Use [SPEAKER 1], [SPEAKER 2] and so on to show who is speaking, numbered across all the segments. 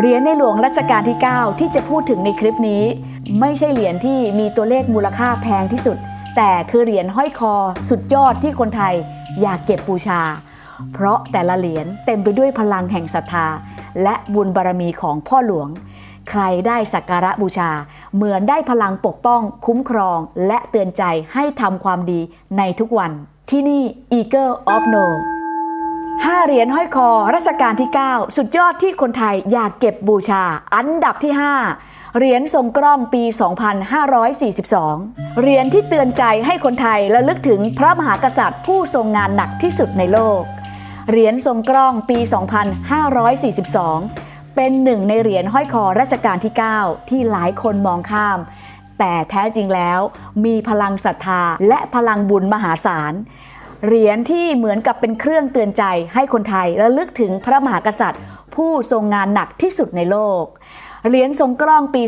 [SPEAKER 1] เหรียญในหลวงรัชกาลที่ 9 ที่จะพูดถึงในคลิปนี้ ไม่ใช่เหรียญที่มีตัวเลขมูลค่าแพงที่สุด แต่คือเหรียญห้อยคอสุดยอดที่คนไทยอยากเก็บบูชา เพราะแต่ละเหรียญเต็มไปด้วยพลังแห่งศรัทธา และบุญบารมีของพ่อหลวง ใครได้สักการะบูชา เหมือนได้พลังปกป้อง คุ้มครอง และเตือนใจให้ทำความดีในทุกวันที่นี่ Eagle of No 5เหรียญห้อยคอรัชกาลที่ 9 สุดยอดที่คนไทยอยากเก็บบูชา อันดับที่ 5 เหรียญทรงกล้องปี 2542 เหรียญที่เตือนใจให้คนไทยระลึกถึงพระมหากษัตริย์ผู้ทรงงานหนักที่สุดในโลก เหรียญทรงกล้องปี 2542 เป็นหนึ่งในเหรียญห้อยคอรัชกาลที่ 9 ที่หลายคนมองข้าม แต่แท้จริงแล้วมีพลังศรัทธาและพลังบุญมหาศาล เหรียญที่เหมือนกับเป็นเครื่องเตือนใจให้คนไทยระลึกถึงพระมหากษัตริย์ ผู้ทรงงานหนักที่สุดในโลก เหรียญทรงกล้องปี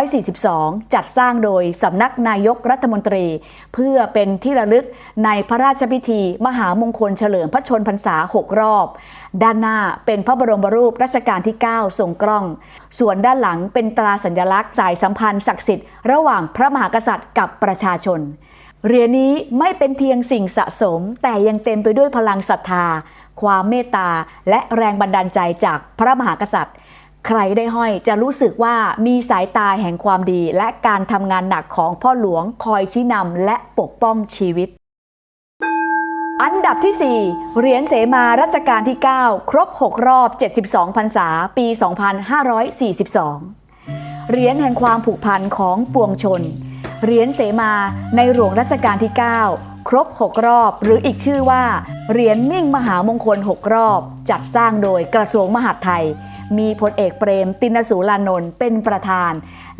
[SPEAKER 1] 2542 จัดสร้างโดยสำนักนายกรัฐมนตรี เพื่อเป็นที่ระลึกในพระราชพิธี มหามงคลเฉลิมพระชนพรรษา 6 รอบ ด้านหน้าเป็นพระบรมรูปรัชกาลที่ 9 ทรงกล้อง ส่วนด้านหลังเป็นตราสัญลักษณ์สายสัมพันธ์ศักดิ์สิทธิ์ระหว่างพระมหากษัตริย์กับประชาชน เหรียญนี้ไม่เป็นเพียงสิ่งสะสม แต่ยังเต็มไปด้วยพลังศรัทธา ความเมตตา และแรงบันดาลใจจากพระมหากษัตริย์ ใครได้ห้อยจะรู้สึกว่ามีสายตาแห่งความดี และการทำงานหนักของพ่อหลวงคอยชี้นำและปกป้องชีวิต อันดับที่ 4 เหรียญเสมารัชกาลที่ 9 ครบ 6 รอบ 72พรรษา ปี 2542 เหรียญแห่งความผูกพันของปวงชน เหรียญเสมาในหลวงรัชกาลที่ 9 ครบ 6 รอบ หรืออีกชื่อว่า เหรียญมิ่งมหามงคล 6 รอบ จัดสร้างโดยกระทรวงมหาดไทย มีพลเอกเปรมตินสูรานนท์เป็นประธาน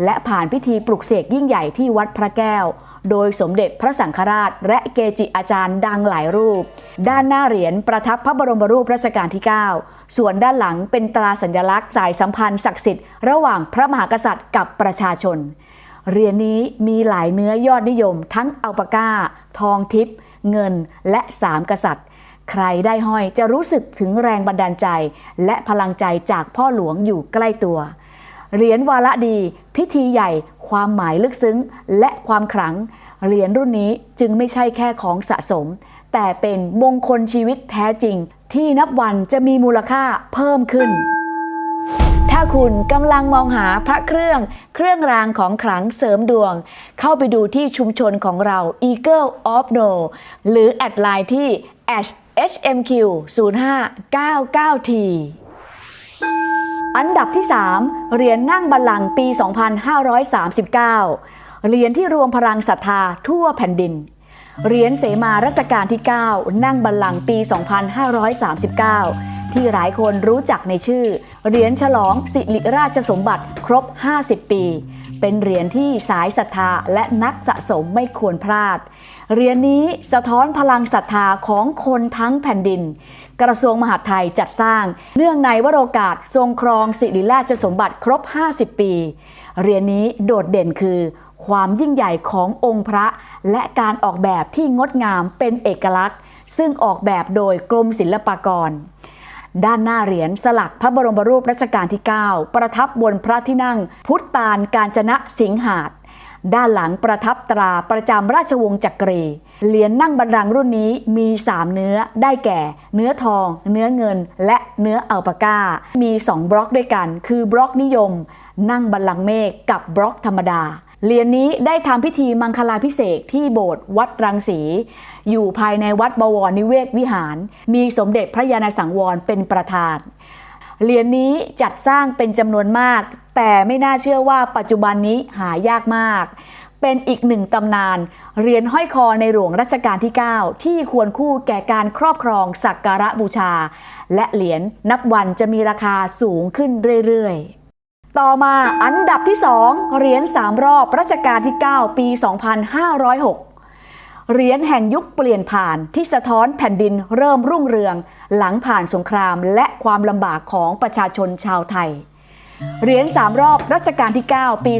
[SPEAKER 1] และผ่านพิธีปลุกเสกยิ่งใหญ่ที่วัดพระแก้ว โดยสมเด็จพระสังฆราช และเกจิอาจารย์ดังหลายรูป ด้านหน้าเหรียญประทับพระบรมรูปรัชกาลที่ 9ส่วนด้านหลังเป็นตราสัญลักษณ์สายสัมพันธ์ศักดิ์สิทธิ์ระหว่างพระมหากษัตริย์กับประชาชน เหรียญนี้มีหลายเนื้อยอดนิยม ทั้งอัลปาก้า ทองทิพย์เงินและสามกษัตริย์ ใครได้ห้อยจะรู้สึกถึงแรงบันดาลใจ และพลังใจจากพ่อหลวงอยู่ใกล้ตัว เหรียญวาระดี พิธีใหญ่ ความหมายลึกซึ้ง และความขลัง เหรียญรุ่นนี้จึงไม่ใช่แค่ของสะสม แต่เป็นมงคลชีวิตแท้จริง ที่นับวันจะมีมูลค่าเพิ่มขึ้น คุณกำลังมองหาพระเครื่อง เครื่องรางของขลังเสริมดวง เข้าไปดูที่ชุมชนของเรา Eagle of No หรือแอดไลน์ที่ HMQ 0599T อันดับที่ 3 เหรียญนั่งบัลลังก์ปี 2539 เหรียญที่รวมพลังศรัทธาทั่วแผ่นดิน เหรียญเสมารัชกาลที่ 9 นั่งบัลลังก์ปี 2539 ที่หลายคนรู้จักในชื่อ เหรียญฉลองสิริราชสมบัติครบ 50 ปี เป็นเหรียญที่สายศรัทธาและนักสะสมไม่ควรพลาด เหรียญนี้สะท้อนพลังศรัทธาของคนทั้งแผ่นดิน กระทรวงมหาดไทยจัดสร้าง เนื่องในวโรกาสทรงครองสิริราชสมบัติครบ 50 ปี เหรียญนี้โดดเด่นคือความยิ่งใหญ่ขององค์พระ และการออกแบบที่งดงามเป็นเอกลักษณ์ ซึ่งออกแบบโดยกรมศิลปากร ด้านหน้าเหรียญสลักพระบรมรูปรัชกาลที่ 9 ประทับบนพระที่นั่ง พุทธานการจนะสิงหาดด้านหลังประทับตราประจำราชวงศ์จักรี เหรียญนั่งบัลลังก์รุ่นนี้มี 3 เนื้อได้แก่ เนื้อทอง เนื้อเงิน และเนื้ออัลปาก้า มี 2 บล็อกด้วยกัน คือบล็อกนิยม นั่งบัลลังก์เมฆกับบล็อกธรรมดา เหรียญนี้ได้ทำพิธีมังคลาพิเศษที่โบสถ์วัดรังสี อยู่ภายในวัดบวรนิเวศวิหาร มีสมเด็จพระยาณสังวรเป็นประธาน เหรียญนี้จัดสร้างเป็นจำนวนมาก แต่ไม่น่าเชื่อว่าปัจจุบันนี้หายากมาก เป็นอีกหนึ่งตำนานเหรียญห้อยคอในหลวงรัชกาลที่ 9 ที่ควรคู่แก่การครอบครองสักการะบูชา และเหรียญนับวันจะมีราคาสูงขึ้นเรื่อยๆ ต่อมาอันดับที่ 2 เหรียญ3รอบรัชกาลที่ 9 ปี 2506 เหรียญแห่งยุคเปลี่ยนผ่านที่สะท้อนแผ่นดินเริ่มรุ่งเรือง หลังผ่านสงครามและความลำบากของประชาชนชาวไทย เหรียญ3รอบรัชกาลที่ 9 ปี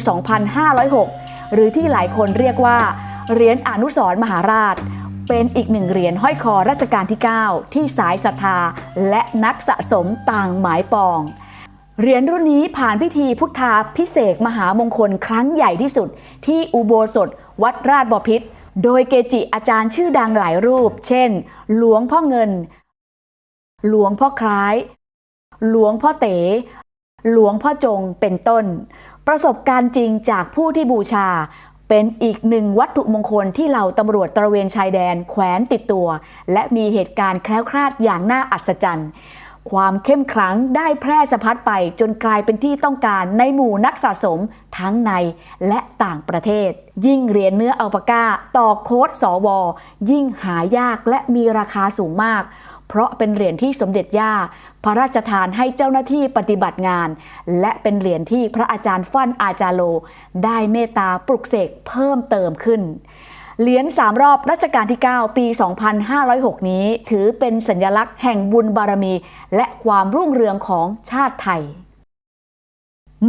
[SPEAKER 1] 2506 หรือที่หลายคนเรียกว่า เหรียญอนุสรมหาราช เป็นอีกหนึ่งเหรียญห้อยคอรัชกาลที่ 9 ที่สายศรัทธาและนักสะสมต่างหมายปอง เหรียญรุ่นนี้ผ่านพิธีพุทธาพิเศษมหามงคลครั้งใหญ่ที่สุด ที่อุโบสถ วัดราชบพิตรโดยเกจิอาจารย์ชื่อดังหลายรูป เช่น หลวงพ่อเงิน หลวงพ่อคล้าย หลวงพ่อเต๋ หลวงพ่อจงเป็นต้น ประสบการณ์จริงจากผู้ที่บูชา เป็นอีกหนึ่งวัตถุมงคลที่เหล่าตำรวจตระเวนชายแดนแขวนติดตัว และมีเหตุการณ์แคล้วคลาดอย่างน่าอัศจรรย์ ความเข้มขลังได้แพร่สะพัดไปจนกลายเป็นที่ต้องการในหมู่นักสะสมทั้งในและต่างประเทศ ยิ่งเหรียญเนื้ออัลปาก้าต่อโค้ดสว ยิ่งหายากและมีราคาสูงมาก เพราะเป็นเหรียญที่สมเด็จย่า พระราชทานให้เจ้าหน้าที่ปฏิบัติงาน และเป็นเหรียญที่พระอาจารย์ฟั่นอาจารโล ได้เมตตาปลุกเสกเพิ่มเติมขึ้น เหรียญ3รอบรัชกาลที่ 9 ปี 2506 นี้ ถือเป็นสัญลักษณ์แห่งบุญบารมี และความรุ่งเรืองของชาติไทย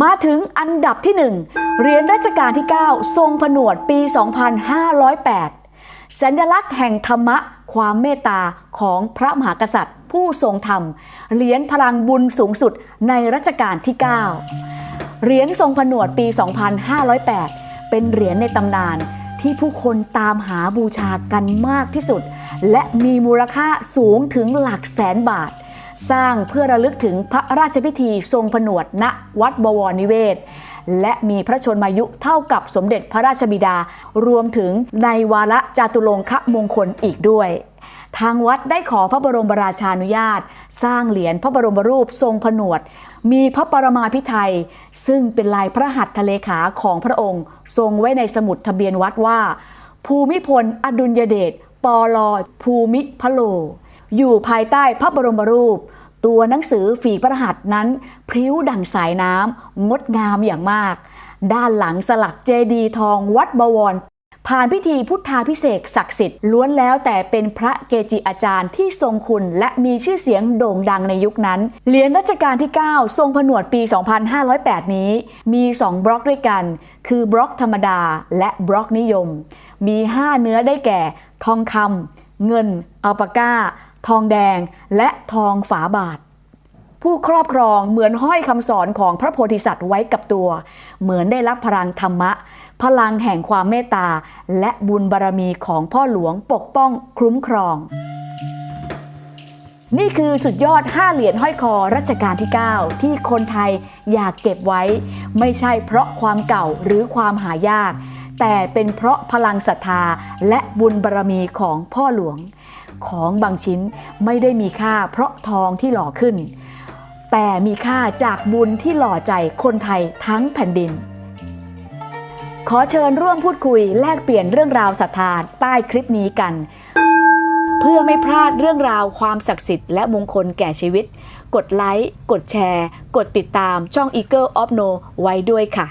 [SPEAKER 1] มาถึงอันดับที่ 1เหรียญรัชกาลที่ 9 ทรงผนวดปี 2508 สัญลักษณ์แห่งธรรมะ ความเมตตาของพระมหากษัตริย์ ผู้ทรงธรรม เหรียญพลังบุญสูงสุดในรัชกาลที่ 9 เหรียญทรงผนวดปี 2508 เป็นเหรียญในตำนาน ที่ผู้คนตามหาบูชากันมากที่สุด และมีมูลค่าสูงถึงหลักแสนบาท สร้างเพื่อระลึกถึงพระราชพิธีทรงผนวดณวัดบวรนิเวศ และมีพระชนมายุเท่ากับสมเด็จพระราชบิดา รวมถึงในวาระจาตุรงคมงคลอีกด้วยทางวัดได้ขอพระบรมราชานุญาต สร้างเหรียญพระบรมรูปทรงผนวด มีพระปรมาภิไธยซึ่งเป็นลายพระหัตถเลขาของพระองค์ ทรงไว้ในสมุดทะเบียนวัดว่า ภูมิพลอดุลยเดชปอลอภูมิพโล อยู่ภายใต้พระบรมรูป ตัวหนังสือฝีพระหัตนั้น พริ้วดั่งสายน้ำงดงามอย่างมาก ด้านหลังสลักเจดีทองวัดบวร ผ่านพิธีพุทธาพิเศษศักดิ์สิทธิ์ล้วนแล้วแต่เป็นพระเกจิอาจารย์ที่ทรงคุณและมีชื่อเสียงโด่งดังในยุคนั้น เหรียญรัชกาลที่ 9 ทรงผนวดปี 2508 นี้ มี 2 บล็อกด้วยกัน คือบล็อกธรรมดาและบล็อกนิยม มี 5 เนื้อได้แก่ ทองคำเงินอัลปาก้า ทองแดง และทองฝาบาทผู้ครอบครองเหมือนห้อยคำสอนของพระโพธิสัตว์ไว้กับตัว เหมือนได้รับพลังธรรมะ พลังแห่งความเมตตา และบุญบารมีของพ่อหลวงปกป้องคุ้มครอง นี่คือสุดยอด 5 เหรียญห้อยคอรัชกาลที่ 9 ที่คนไทยอยากเก็บไว้ ไม่ใช่เพราะความเก่าหรือความหายาก แต่เป็นเพราะพลังศรัทธาและบุญบารมีของพ่อหลวง ของบางชิ้นไม่ได้มีค่าเพราะทองที่หล่อขึ้นแต่มีค่าจากบุญที่หล่อใจคนไทยทั้งแผ่นดิน อเชิญร่วมพูดคุยแลกเปลี่ยนเรื่องราวศรัทธาใต้คลิปนี้กัน เพื่อไม่พลาดเรื่องราวความศักดิ์สิทธิ์และมงคลแก่ชีวิต กดไลค์ กดแชร์ กดติดตามช่อง Eagle of No ไว้ด้วยค่ะ